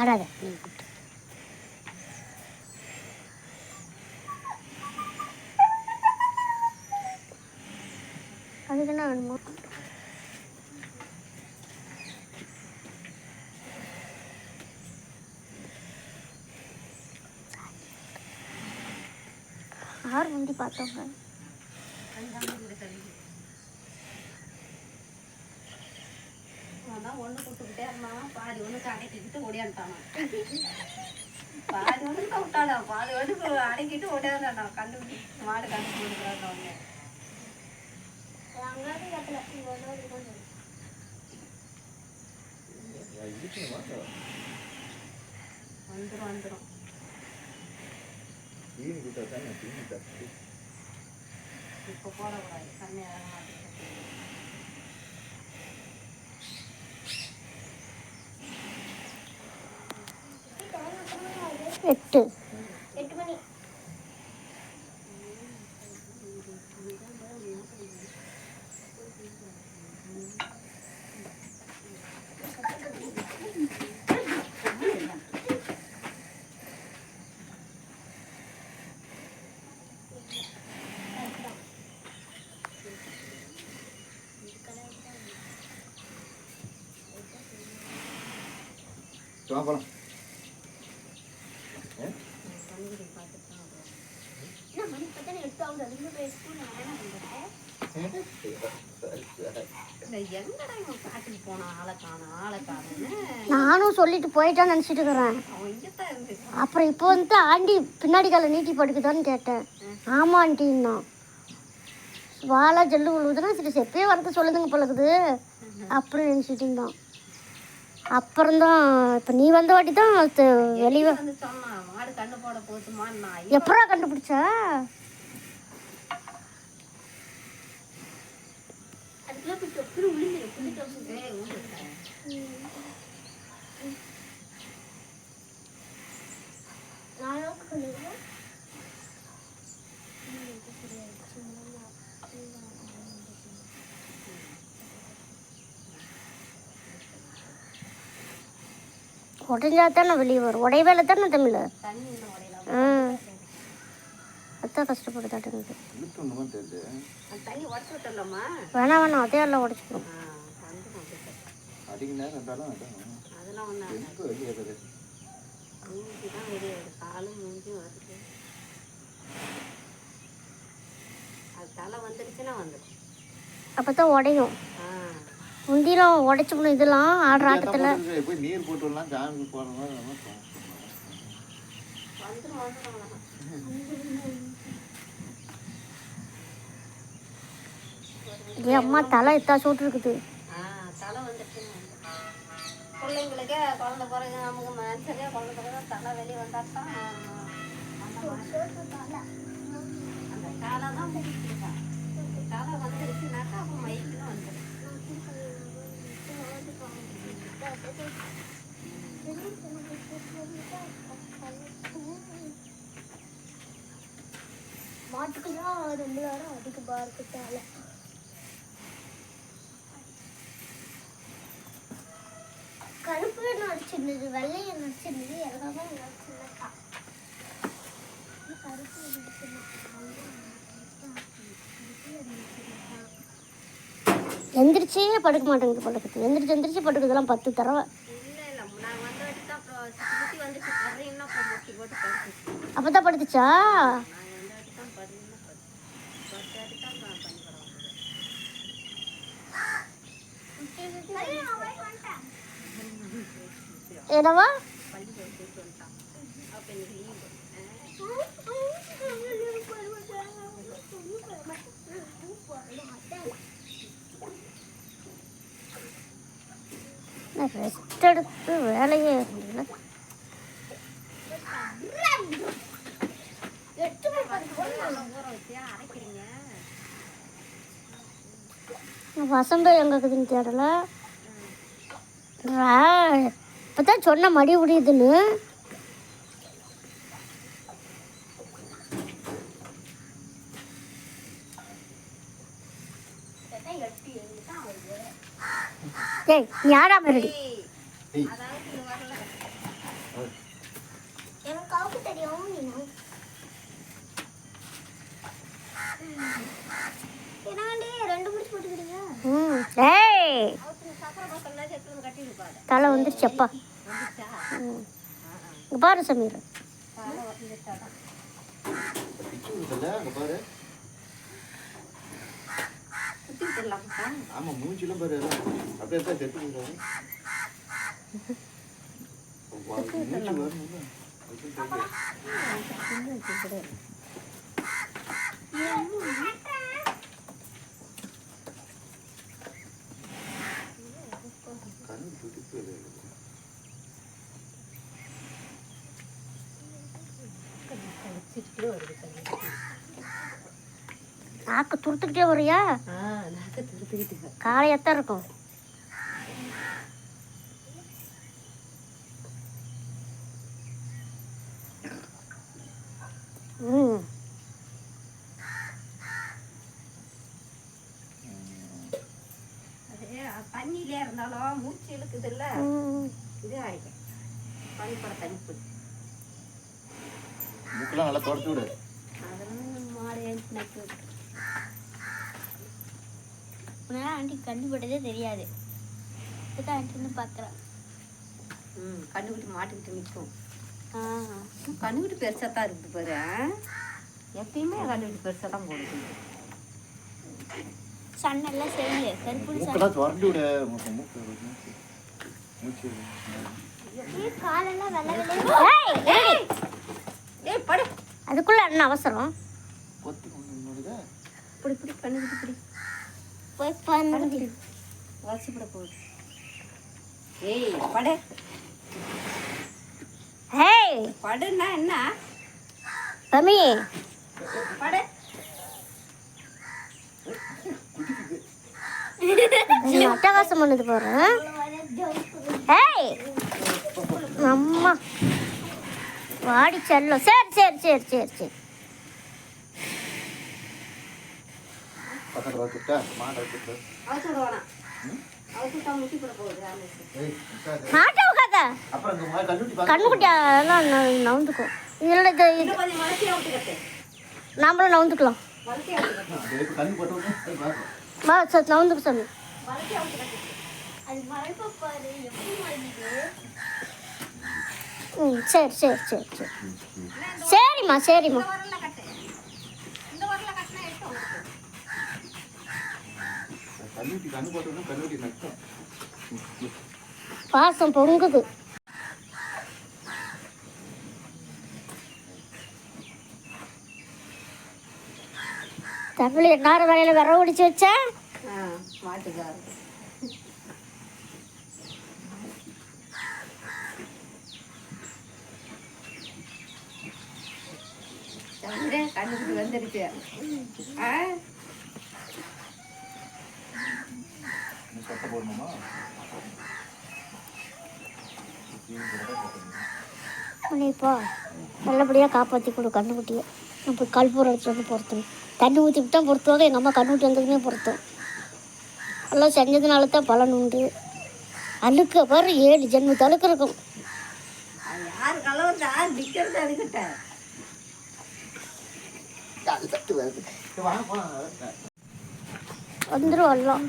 ஆடாத நீ கூப்பிட்டு அதுக்கு என்ன வேணுமோ? ஆறு முந்தி பார்த்தோங்க பாதி தான் விட்டாளா? பாதி ஒண்ணு அடக்கிட்டு ஓடியாந்தான் கண்டு மாடு கண்டு கொடுக்குறாங்க அவங்க. தீனி தப்பு இப்போ போடக்கூடாது தண்ணி இறங்க மாட்டேங்குது. എട്ട് Vamos, vamos. நானும் சொல்லிட்டு போயிட்டான்னு நினச்சிட்டு இருக்கிறேன். அப்புறம் இப்போ வந்து ஆண்டி பின்னாடி காலை நீட்டி படுக்குதான்னு கேட்டேன். ஆமா ஆண்டின்னா. வாழை ஜல்லு விழுவுதுன்னா சரி செப்பே வரது சொல்லுதுங்க பழகுது அப்படின்னு நினச்சிட்டு இருந்தான். அப்புறம்தான் இப்போ நீ வந்த வாட்டி தான் வெளியே எப்படா கண்டுபிடிச்ச அதுக்குள்ள போய் தொப்புன்னு விழுந்துரு புது டவுசர் ஏய், விழுந்துட்டேன். நானும் சொல்லுவேன் உடஞ்சா தானே வெளியே வரும்? உடையவேல தானே தமிழ் தண்ணி இன்னும் உடையலாம் ம் தெரியுது. அந்த தண்ணி உடச்சு விட்டலாமா வேணாம் வேணாம் அதே எல்லாம் தான் வந்துடும் அப்போ தான் உடையும். ஆ. முந்திலாம் உடைச்சுக்கணும் இதெல்லாம் ஆடுற ஆட்டத்தில். போட்டு போய் நீர் போட்டு விடலாம் சாமி போகிற மாதிரி. வந்துடும் வந்துடும் ஏ அம்மா தலை எத்தா சூட்டு இருக்குது? ஆ தலை வந்துடுச்சுன்னு பிள்ளைங்களுக்கு குழந்த பிறகு நமக்கு மனுஷரியாக குழந்த பிறகு தலை வெளியே வந்தால் தான் அந்த தலை தான் முடிச்சிருக்கா தலை வந்துருச்சுனாக்கா அப்போ மயிலும் வந்துடும் மாட்டுக்கு தான் ரொம்ப நேரம் அதுக்கு பார்க்கத்தால கருப்பு நடிச்சிருந்தது வெள்ளையை நடிச்சிருந்தது எல்லாமே கருப்பு எந்திரிச்சே படுக்க மாட்டேங்குது படுக்குது எந்திரிச்சு எந்திரிச்சு படுக்குதெல்லாம் பத்து தடவை. இல்லை நான் வந்து தான் அப்புறம் சுற்றி சுற்றி வந்துட்டு படுறீங்கன்னா அப்புறம் முட்டி போட்டு படுத்துச்சு அப்போ தான் படுத்துச்சா நான் எந்த வாட்டி தான் படுறீங்கன்னா படுத்து பத்து வாட்டி தான் நான் பண்ணி என்னவா? ரெஸ்ட் எடுத்து வேலையே முடியல வசந்தம் எங்கே இருக்குதுன்னு தேடல. இப்போ தான் சொன்ன மடி முடியுதுன்னு ஏய் நீ யாரா மறுபடி? தலை வந்துருச்சப்பா பாரு சமீர் ஆமாம் மூஞ்சிலாம் பாரு அப்படியே விடுறாரு மூஞ்சி வரணும்ல சிட்டு வருது நாக்கு துருத்துக்கிட்டே வரியா? நாக்கு திருத்துக்கிட்டு. காலையத்தான் இருக்கும். ம். தண்ணியிலே இருந்தாலும் மூச்சு இழுக்குது இல்ல. இது ஆயிடும் பனிப்பட தனிப்பு மூக்கெல்லாம் நல்லா தொடச்சு விடு. ஆண்டி கண்டுபிட்டதே தெரியாது. இப்பதான் ஆண்டி வந்து பார்க்குறேன் ம் கண்ணுக்குட்டி மாட்டுக்கிட்டு நிற்கும் கண்ணுக்குட்டி பெருசாக தான் இருக்குது பாரு? எப்பயுமே கண்ணுக்குட்டி பெருசாக தான் போடுது. சன்னெல்லாம் சரியில்லை கருப்பு மூக்கெல்லாம் தொடர்ந்து விடு. மூக்கு மூக்கு மூச்சு. காலெல்லாம் வெள்ளை படு. அதுக்குள்ள என்ன அவசரம்? இப்படி கண்ணுக்குட்டி இப்படி போய் பண்ணு. வசிப்பட போகுது. ஏய் படு. ஏய் படுன்னா என்ன? ரமி படு. அட்டகாசம் பண்ணது பாரு. ஏய் அம்மா. வாடி செல்லம் சரி சரி சரி சரி சரி. பக்கத்தில் வச்சுட்டா மாட்டை வச்சுட்டு அவசர வேணாம். அவசரம் முட்டி போட போகுது ஆமாம் ஏய் உட்காரு. மாட்ட உட்காத அப்புறம் இந்த மாதிரி கண்டுபிடி பார்க்க கண்ணுக்குட்டி எல்லாம் ந- நவுந்துக்கும். இதில் நாமளும் நவுந்துக்கலாம். வா சார் நவுந்துக்கு சாமி அது மறைப்பா பாரு எப்படி மறைஞ்சுது ம் சரி சரி சரி சரி. சரிம்மா சரிம்மா. பாசம் பொங்குது. தமிழ் என்னார வேலையில் விர ஒடிச்சு வச்சா? ஆ மாட்டுக்காரு கண்ணுக்கு வந்துருச்சு. ஆ? சட்டை போடணுமா இப்போ நல்லபடியாக காப்பாற்றி கொடு கண்ணுக்குட்டியை. கல்பூரம் எடுத்துட்டு வந்து பொருத்தணும். தண்ணி ஊற்றி விட்டா பொருத்துவாங்க எங்கள் அம்மா கண்ணுக்குட்டி வந்ததுமே பொருத்தம். எல்லாம் செஞ்சதுனால தான் பலன் உண்டு. அழுக்க பாரு ஏழு ஜென்மத்து அழுக்கு இருக்கும் அது தள்ளத்து வருது வாங்க போலாம் வந்துடும் வரலாம்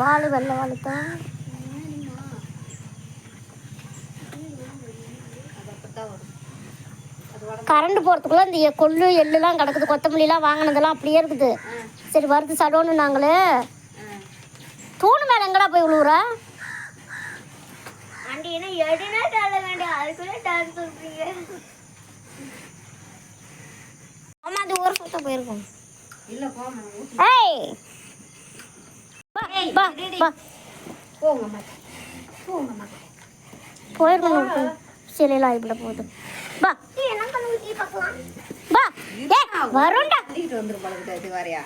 வாழு வெள்ள வாழுத்தா கரண்ட் போகிறதுக்குள்ளே இந்த கொள்ளு எள்ளுலாம் கிடக்குது கொத்தமல்லிலாம் வாங்கினதெல்லாம் அப்படியே இருக்குது. சரி வருது சடோன்னு நாங்களே. தூணு மேலே எங்கடா போய் விழுவுறா ஆண்டி என்ன எடுனா தள்ள வேண்டாம் அதுக்குள்ள டான்ஸ் சொல்றீங்க ஆமாம் அது ஒரு சுத்தம் போயிருக்கும். இல்லை போமா ஏய்! பா பா பா. போங்க மாட்டேன் போங்க மாட்டேன் போயிருக்கணும் சிலையில் ஆகிவிட போகுது. பா. பா. ஏ வரும்டா. வந்துடும் பழகுது வரையா?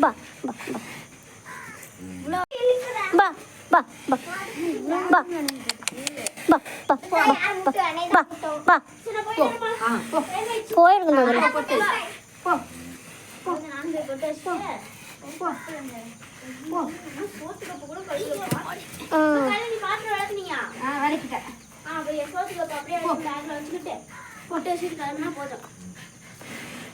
பா பா பா. பா பா பா பா பா. பா. பா பா பா போயிருக்கணும்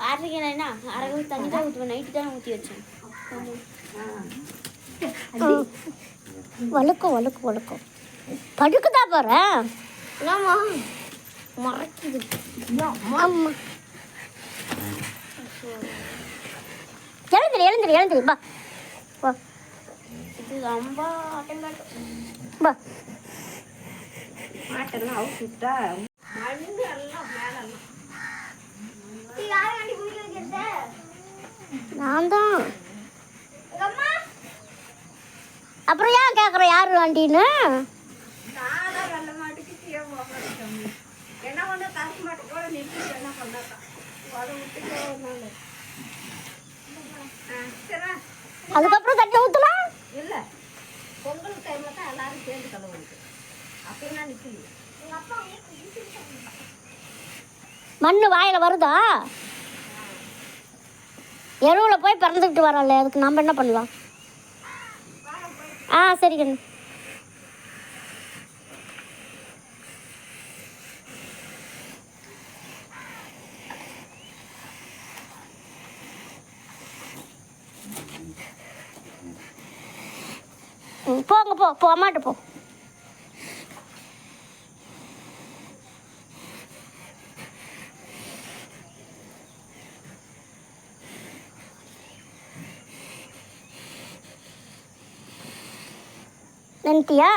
ஆற்றுக்கு என்ன அரை தண்ணி தான் ஊற்றுவேன் நைட்டு தான் ஊற்றி வச்சேன். வழுக்கும் வழுக்கும் வழுக்கும். படுக்குதா பாரு ஆமா மறைக்குது. ஆமா எழுந்துரு எழுந்துரு எழுந்துரு. பா பா இது ரொம்ப பா மாட்டெல்லாம் விட்டா நான் தான். அப்புறம் ஏன் கேட்குற யார் வண்டின்னு அதுக்கப்புறம் தட்டி ஊற்றலாம் இல்லை பொங்கல் டைமில் தான் எல்லாரும் சேர்ந்து கலவுக்கு அப்பயும் நான் நிற்கலையே மண் வாயில் வருதா? எருவில் போய் பிறந்துக்கிட்டு வரல அதுக்கு நம்ம என்ன பண்ணலாம்? ஆ சரி கண்ணு. ம், போங்க போ போ போ. வந்துட்டியா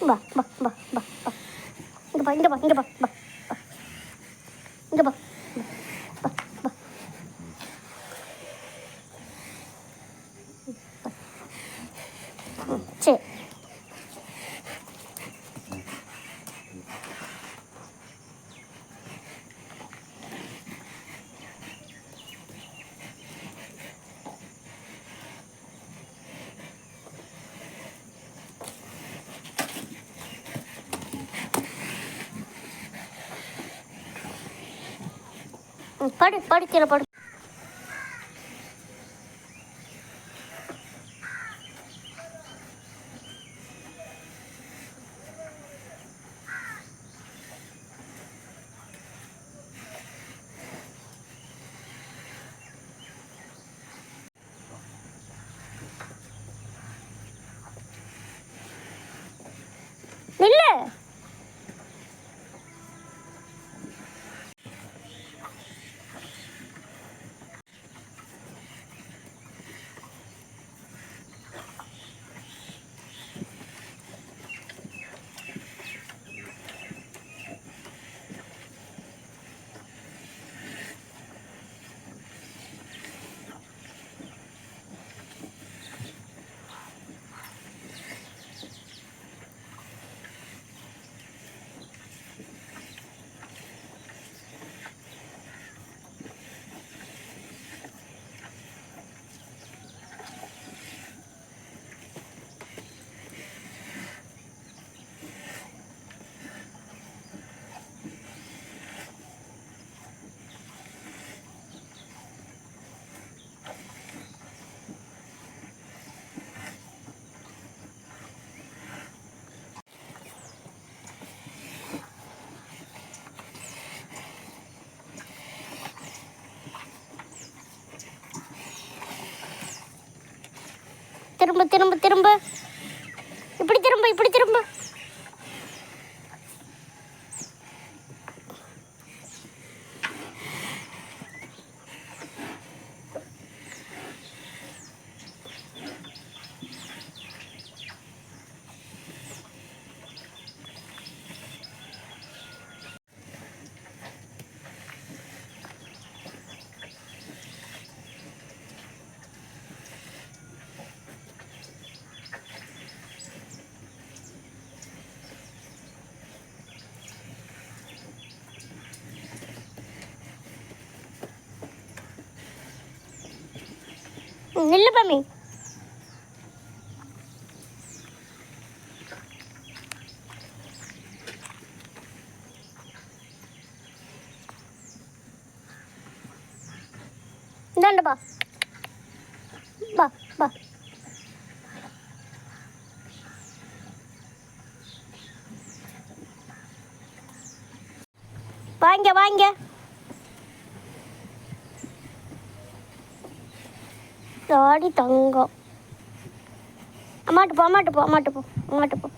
வா வா வா வா வா. இங்கே பா இங்கே பா இங்கே பா இங்கே பா. Pare, pare, quiero parar. திரும்ப திரும்ப திரும்ப. இப்படி திரும்ப இப்படி திரும்ப. நில்லு பம்மி இந்தாண்டு பா. பா பா. வாங்க வாங்க. தாடி தங்கம். அம்மாட்டு போ அம்மாட்டு போ அம்மாட்டு போ அம்மாட்டு போ.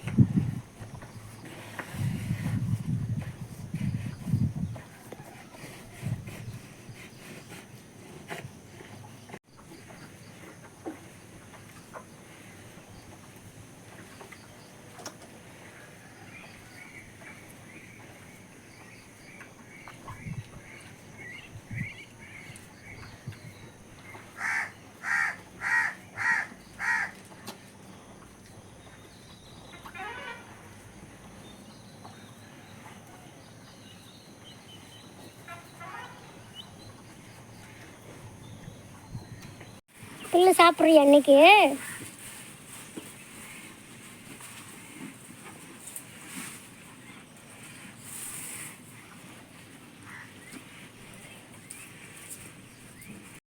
பிள்ளை சாப்பிட்றியா இன்னைக்கு